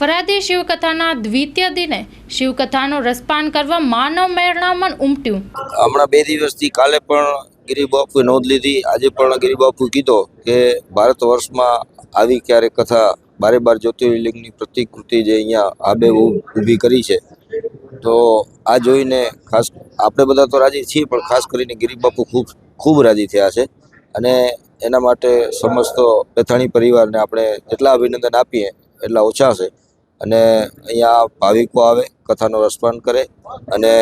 ફરાદી શિવકથાના દ્વિતીય દિને શિવકથાનો રસપાન કરવા માનવ મેળામણ ઉમટ્યું. હમણાં બે દિવસથી કાલે પણ ગિરિબાપુએ નોંધ લીધી. આજે પણ ગિરિબાપુ કીધો કે ભારત વર્ષમાં આવી ક્યારેક કથા બારે બાર જ્યોતિર્લિંગની પ્રતિકૃતિ જે અહીંયા આબે ઊભી કરી છે. તો આ જોઈને ખાસ આપણે બધા તો રાજી છીએ, પણ ખાસ કરીને ગિરિબાપુ ખૂબ ખૂબ રાજી થયા છે. અને એના માટે સમસ્ત પેથાણી પરિવારને આપણે જેટલા અભિનંદન આપીએ એટલા ઓછા છે. અને અહીંયા ભાવિકો આવે, કથાનો રસપાન કરે અને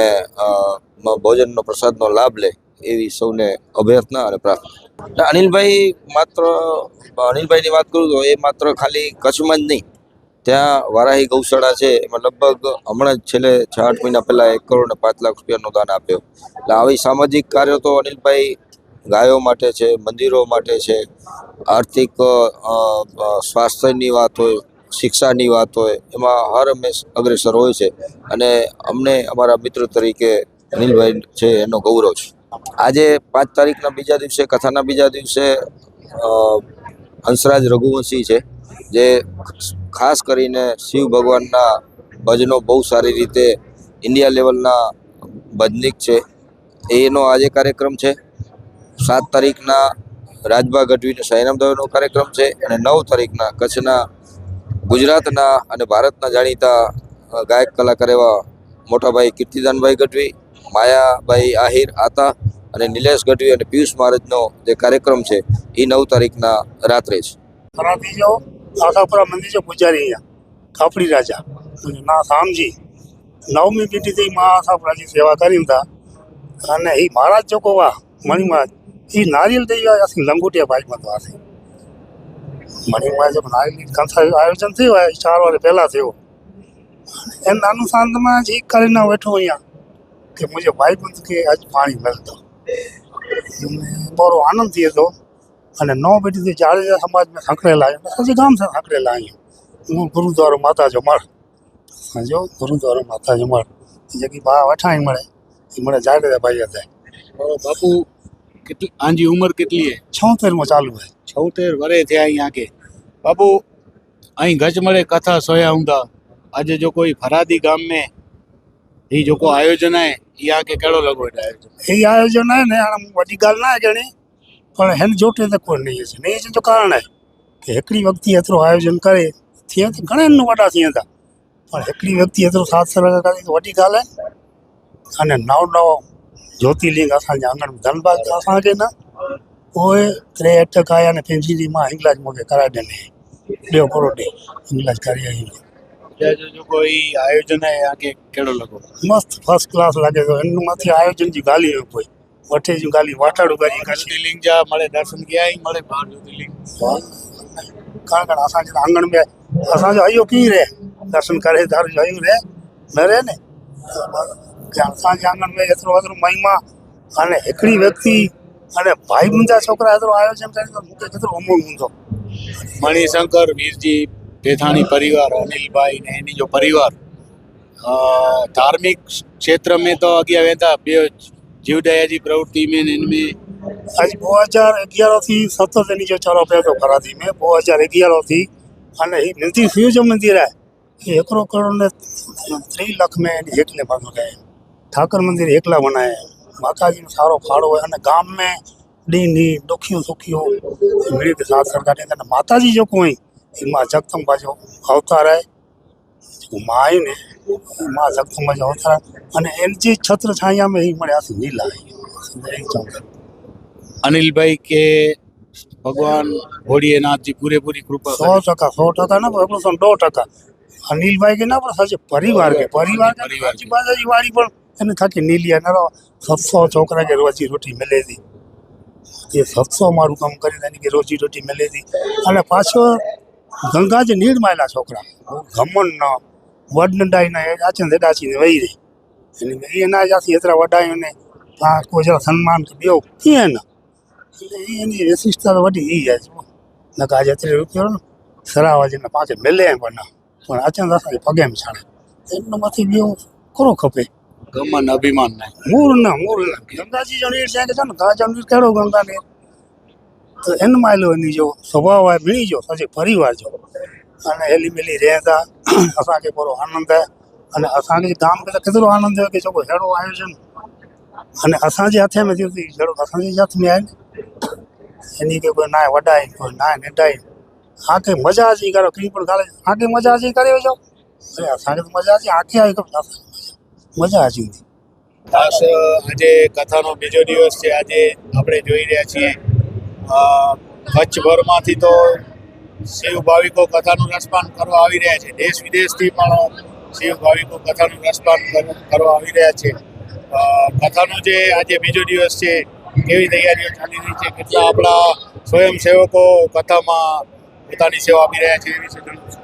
ભોજનનો પ્રસાદનો લાભ લે એવી સૌને અભ્યર્થના અને પ્રાર્થના. અનિલભાઈ માત્ર, અનિલભાઈની વાત કરું તો એ માત્ર ખાલી કચ્છમાં જ નહીં. ત્યાં વારાહી ગૌશાળા છે, એમાં લગભગ હમણાં જ છેલ્લે છ આઠ મહિના પહેલાં એક કરોડ પાંચ લાખ રૂપિયાનું દાન આપ્યો. એટલે આવી સામાજિક કાર્યો તો અનિલભાઈ ગાયો માટે છે, મંદિરો માટે છે, આર્થિક સ્વાસ્થ્યની વાત હોય શિક્ષાની વાત હોય, એમાં હર હંમેશ અગ્રેસર હોય છે. અને અમને અમારા મિત્ર તરીકે અનિલભાઈ છે, એનો ગૌરવ છે. આજે પાંચ તારીખના બીજા દિવસે, કથાના બીજા દિવસે હંસરાજ રઘુવંશી છે, જે ખાસ કરીને શિવ ભગવાનના ભજનો બહુ સારી રીતે ઇન્ડિયા લેવલના ભજનિક છે. એનો આજે કાર્યક્રમ છે. સાત તારીખના રાજભા ગઢવીનો સાઈરામ દવેનો કાર્યક્રમ છે અને નવ તારીખના કચ્છના ગુજરાતના અને ભારતના જાણીતા ગાયક કલાકાર એવા મોટાભાઈ કીર્તિદાનભાઈ ગઢવી, માયાભાઈ આહિર આતા અને નિલેશ ગઢવી અને પિયુષ મહારાજનો જે કાર્યક્રમ છે એ નવ તારીખના રાત્રે છે. ફરાથી જો, આશાપુરા મંદિર છે પૂજારી અહીંયા રાજા. ના સામજી. નવમી પેઢીથી મા આશાપુરાજી સેવા કરી હતા અને એ મહારાજ જો કોવા મહારાજ એ નારિયેલ દઈ ગયા લંગોટિયા ભાઈમાં તો આથી. મણિમાં જે આયોજન થયું હોય ચાર વાર પહેલાં થયું. એના અનુસાંતમાં જ એક કરીને બેઠો અહીંયા. કે મુજબ ભાઈ બંધ કે આજ પાણી મળતો. એમને બરો આનંદ થયો હતો. અને નવ પેઢીથી જાડેજા સમાજમાં સંકળાયેલા છે હજી ગામ છે સંકળાયેલા અહીંયા. હું ગુરુદ્વારો માતા જમાડ જો ગુરુદ્વારો માતા જમાડ જગી બા વઠાણી મળે. એ મને જાડેજા ભાઈ હતા બાપુ કેટલી આંજી ઉંમર કેટલી હે છોતેરમાં ચાલુ હોય છોતેર વરે થયા અહીંયા કે બાબુ, અહીં ગજમળે કથા સોયા ઊંધા. આજે જો કોઈ ફરાદી ગામ મેં એ જો કોઈ આયોજન હે એ આ કે કેળો લગો એટલે આયોજન. એ આયોજન હે ને આમ વડી ગાલ ના ગણી, પણ હેન જોટે તો કોઈ નહીં છે ને એ તો કારણ હે કે એકડી વ્યક્તિ એટલું આયોજન કરે, થયા તો ઘણા વડા થયા હતા. પણ એકડી વ્યક્તિ એટલું સાથ સરળ કરી તો વડી ગાલે અને નવ નવ જ્યોતિર્લિંગ અસાંજે આંગણ ધનબાદ અસાંજે ના ઓએ ત્રેહઠ કાયા ને પેન્સિલી માં હિંગલાજ મોકે કરાવી દે નહીં. બે કરોડની ઇલાજ કરી અહીંયા જો કોઈ આયોજન આગે કેળો લાગો? મસ્ત ફર્સ્ટ ક્લાસ લાગે છે. એનું માંથી આયોજન જી ગાલી હોય કોઈ. વઠે જી ગાલી વાટાડું ગાલી કાશી લિંગ જા મળે દર્શન ગયા મળે બાર જ્યોતિર્લિંગ. કારણ કે અસાંજે આંગણ મે અસાંજો આયો કી રે? દર્શન કરે ધાર જાયું રે? નરે ને? અસાંજે આંગણ મે એટલો બધો મહિમા. અને એકડી વ્યક્તિ અને ભાઈ મુંજા છોકરા એટલો આયોજન કરીને મૂકે કેટલો અમોલ મુંજો. મણિશંકર વીરજી પેથાણી પરિવાર અનિલભાઈ ને એની જો પરિવાર અ, ધાર્મિક क्षेत्र में तो अॻियां वेंदा ॿियो जीवदया जी प्रवृत्ति में ने इनमें अॼु ॿ हज़ार अॻियारो थी सत जणी जो चढ़ो पियो थो फरादी में ॿ हज़ार अॻियारो थी हाणे हीउ मंदिर शिव जो मंदिर आहे हीउ हिकिड़ो करोड़ ने टी लख में हेकले माण्हू रहे ठाकर मंदिर हेकला बनाए माता जी में सारो फाड़ो आहे अने गाम में ॾींहुं ॾींहुं ॾुखियूं सुखियो मिड़ी के साथ सरकार ॾींदा माता जी जेको आहीं ही मां जगदम्बा जो अवतार आहे जेको मां आहे न मां जगदम्बा जो अवतार अने एल जी छत्र छाया में ई मणियासीं नीला अनिल भाई के भगवान भोड़ीनाथ जी पूरे पूरी कृपा सौ टका सौ टका न हिकिड़ो सौ ॾह टका अनिल भाई खे न पर सॼे परिवार खे परिवार खे बाजा जी वारी पण हिन खां की नीली आहे न सत सौ छोकिरा खे रोज़ी रोटी मिले थी એ ભક્તો અમારું કામ કરી એની કે રોજી રોટી મેળવી હતી અને પાછો ગંગાજી નીરમાયેલા છોકરા ઘમણનો વડનડાઈના એ આચન દેડાસીને વહી રહી. એટલે એના જાથી એટલા વડાય અને આ કોઈ સન્માન તો બેવ એના એટલે એની વિશિષ્ટતા તો વધી એ જાય છે નકા આજે અત્યારે રૂપિયો ને, સરાવાજીને પાસે મેલે પણ પણ આચન દાસાની પગે એમ છાણે. એમનામાંથી બેવ ખરો ખપે. ગમન અભિમાન ને મૂળ ના, મૂળ ગંગાજી જણી છે કે છે ને ગા જણી કેળો ગંગા ને તો એન માયલો એની જો સ્વભાવ હોય ભીણી જો સાચે પરિવાર જો. અને હેલી મેલી રહેતા અસાંજે બરો આનંદ હે અને અસાંજે ગામ કે કેતરો આનંદ હે કે જોકો હેડો આયોજન અને અસાંજે હાથે મે દીધી હેડો અસાંજે હાથ મે આય એની કે કોઈ ના વડાય, કોઈ ના નેડાય. આકે મજા આજી કરો, કઈ પણ ગાલે આકે મજા આજી કરે જો અરે અસાંજે મજા આજી આખી આવી તો મજા આવી હતી. ખાસ આજે કથાનો બીજો દિવસ છે. આજે આપણે જોઈ રહ્યા છીએ. કચ્છભરમાંથી તો શિવ ભાવિકો કથાનું રસપાન કરવા આવી રહ્યા છે. દેશ વિદેશથી પણ શિવ ભાવિકો કથાનું રસપાન કરવા આવી રહ્યા છે. કથાનો જે આજે બીજો દિવસ છે, કેવી તૈયારીઓ ચાલી રહી છે? કેટલા આપણા સ્વયંસેવકો કથામાં પોતાની સેવા આપી રહ્યા છે, એ વિશે જણાવશો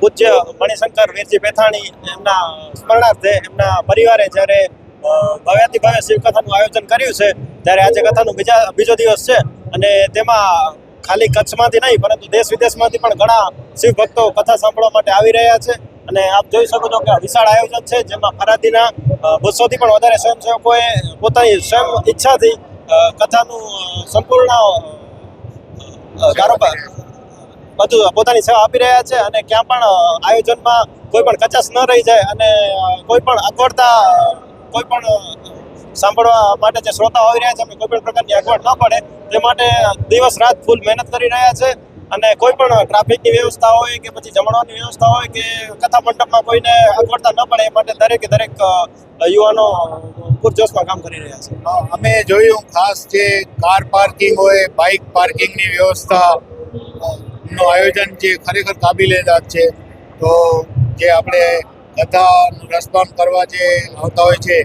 પૂજ્ય મણિશંકર વીરજી પેથાણી એમના સ્મરણાર્થે એમના પરિવારે જ્યારે અ, ભવ્યાતિ ભવ્ય શિવકથાનું આયોજન કર્યું છે ત્યારે આજે કથાનું બીજા બીજો દિવસ છે અને તેમાં ખાલી કચ્છમાંથી નહીં પરંતુ દેશ વિદેશમાંથી પણ ઘણા શિવ ભક્તો કથા સાંભળવા માટે આવી રહ્યા છે. અને આપ જોઈ શકો છો કે વિશાળ આયોજન છે જેમાં ફરાદીના બસોથી પણ વધારે સ્વયંસેવકોએ પોતાની સ્વયં ઈચ્છાથી કથાનું સંપૂર્ણ કારોબાર બધું પોતાની સેવા આપી રહ્યા છે અને ક્યાં પણ આયોજનમાં કોઈ પણ કચાશ ન રહી જાય અને કોઈ પણ અગવડતા કોઈ પણ સાંભળવા માટે જે શ્રોતા આવી રહ્યા છે અમે કોઈ પણ પ્રકારની અગવડ ન પડે, તે માટે દિવસ રાત ફૂલ મહેનત કરી રહ્યા છે અને કોઈ પણ ટ્રાફિકની વ્યવસ્થા હોય કે પછી જમણવાની વ્યવસ્થા હોય કે કથા મંડપમાં કોઈને અગવડતા ન પડે, એ માટે દરેકે દરેક યુવાનો પૂરજોશમાં કામ કરી રહ્યા છે. અમે જોયું ખાસ જે કાર પાર્કિંગ હોય, બાઇક પાર્કિંગની વ્યવસ્થા નું આયોજન જે ખરેખર કાબિલે દાદ છે. તો જે આપણે કથાનું રસપાન કરવા જે આવતા હોય છે,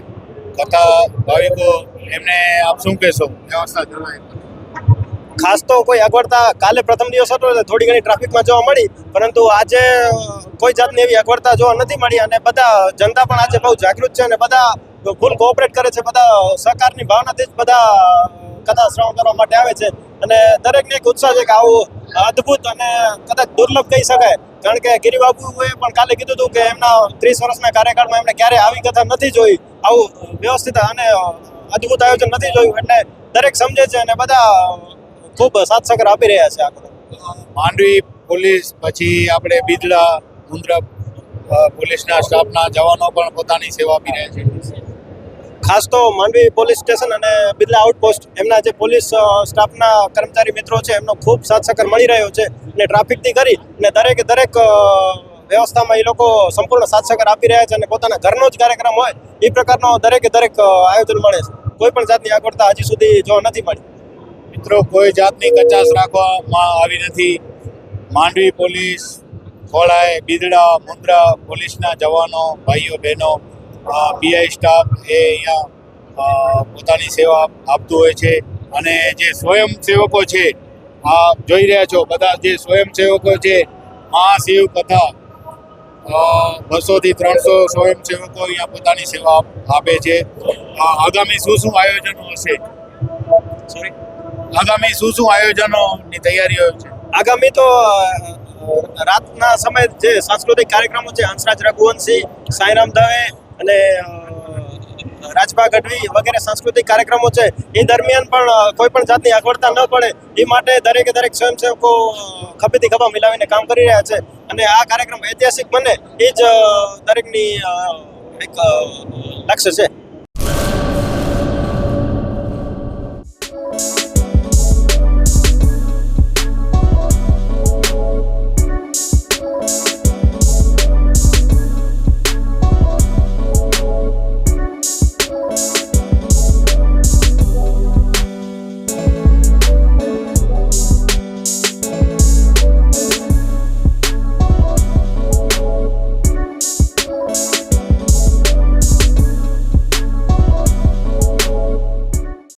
કથા ભાવિકો, એમને આપ શું કહેશો? વ્યવસ્થા જણાય ખાસ તો કોઈ અગવડતા કાલે પ્રથમ દિવસ હતો થોડી ઘણી ટ્રાફિકમાં જોવા મળી, પરંતુ આજે કોઈ જાતની એવી અગવડતા જોવા નથી મળી અને બધા જનતા પણ આજે બહુ જાગૃત છે અને બધા ફૂલ કોઓપરેટ કરે છે, બધા સહકારની ભાવનાથી જ બધા કથા શ્રવણ કરવા માટે આવે છે. અને દરેકને એક ઉત્સાહ છે કે આવું અદ્ભુત અને કદાચ દુર્લભ કહી શકાય. કારણ કે ગિરિબાબુએ પણ કાલે કીધું હતું કે એમના ત્રીસ વર્ષના કાર્યકાળમાં એમણે ક્યારે આવી કથા નથી જોઈ. આવું વ્યવસ્થિત અને અદ્ભુત આયોજન નથી જોયું. એટલે દરેક સમજે છે અને બધા ખૂબ સાથ સહકાર આપી રહ્યા છે આ માંડવી પોલીસ પછી આપણે બિદડા, મુંદ્રા પોલીસના સ્ટાફના જવાનો પણ પોતાની સેવા આપી રહ્યા છે. ખાસ તો માંડવી પોલીસ સ્ટેશન અને બિરલા આઉટપોસ્ટ, એમના જે પોલીસ સ્ટાફના કર્મચારી મિત્રો છે, એમનો ખૂબ સાથ સહકાર મળી રહ્યો છે અને ટ્રાફિકથી કરી અને દરેકે, દરેક વ્યવસ્થામાં એ લોકો સંપૂર્ણ સાથ સહકાર આપી રહ્યા છે અને પોતાના ઘરનો જ કાર્યક્રમ હોય, એ પ્રકારનો દરેકે દરેક આયોજન મળે છે. કોઈ પણ જાતની આગળતા હજી સુધી જોવા નથી મળી. મિત્રો, કોઈ જાતની કચાશ રાખવામાં આવી નથી. માંડવી પોલીસ ખોળાય બિદડા મુંદ્રા પોલીસના જવાનો, ભાઈઓ, બહેનો પીઆઈ સ્ટાફ એ અહીંયા પોતાની સેવા આપતું હોય છે. અને જે સ્વયંસેવકો છે આ જોઈ રહ્યા છો બધા જે સ્વયંસેવકો છે મહાશિવ કથા બસોથી ત્રણસો સ્વયંસેવકો અહીંયા પોતાની સેવા આપે છે. આગામી શું શું આયોજનો હશે? સોરી આગામી શું શું આયોજનોની તૈયારીઓ છે? આગામી તો રાતના સમયે જે સાંસ્કૃતિક કાર્યક્રમો છે હંસરાજ રઘુવંશી સાંઈરામ દવે અને રાજભા ગઢવી વગેરે સાંસ્કૃતિક કાર્યક્રમો છે, એ દરમિયાન પણ કોઈ પણ જાતની અગવડતા ન પડે, એ માટે દરેકે દરેક સ્વયંસેવકો ખભેથી ખભા મિલાવીને કામ કરી રહ્યા છે. અને આ કાર્યક્રમ ઐતિહાસિક બને, એ જ દરેકની એક લક્ષ્ય છે.